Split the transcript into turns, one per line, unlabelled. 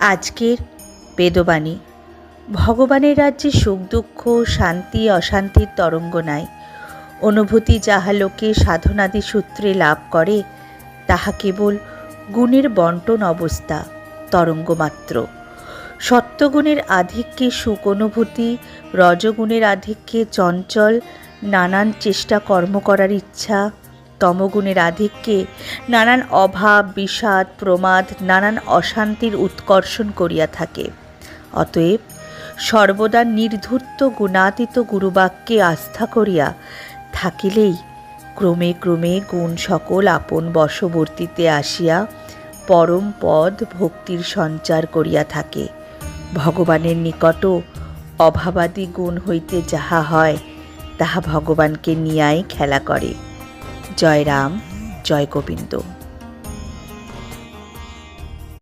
আজকের বেদবাণী। ভগবানের রাজ্যে সুখ, দুঃখ, শান্তি, অশান্তির তরঙ্গ নাই। অনুভূতি যাহা লোকে সাধনাদি সূত্রে লাভ করে, তাহা কেবল গুণের বন্টন অবস্থা তরঙ্গ মাত্র সত্যগুণের আধিক্যে সুখ অনুভূতি, রজগুণের আধিক্যে চঞ্চল, নানান চেষ্টা কর্ম করার ইচ্ছা তমগুণের আধিক্যে নানান অভাব, বিষাদ, প্রমাদ, নানান অশান্তির উৎকর্ষণ করিয়া থাকে। অতএব সর্বদা নির্ধূর্ত গুণাতীত গুরুবাক্যে আস্থা করিয়া থাকিলেই ক্রমে ক্রমে গুণ সকল আপন বশবর্তীতে আসিয়া পরম পদ ভক্তির সঞ্চার করিয়া থাকে। ভগবানের নিকটও অভাবাদি গুণ হইতে যাহা হয়, তাহা ভগবানকে নিয়াই খেলা করে। জয় রাম জয় গোবিন্দ।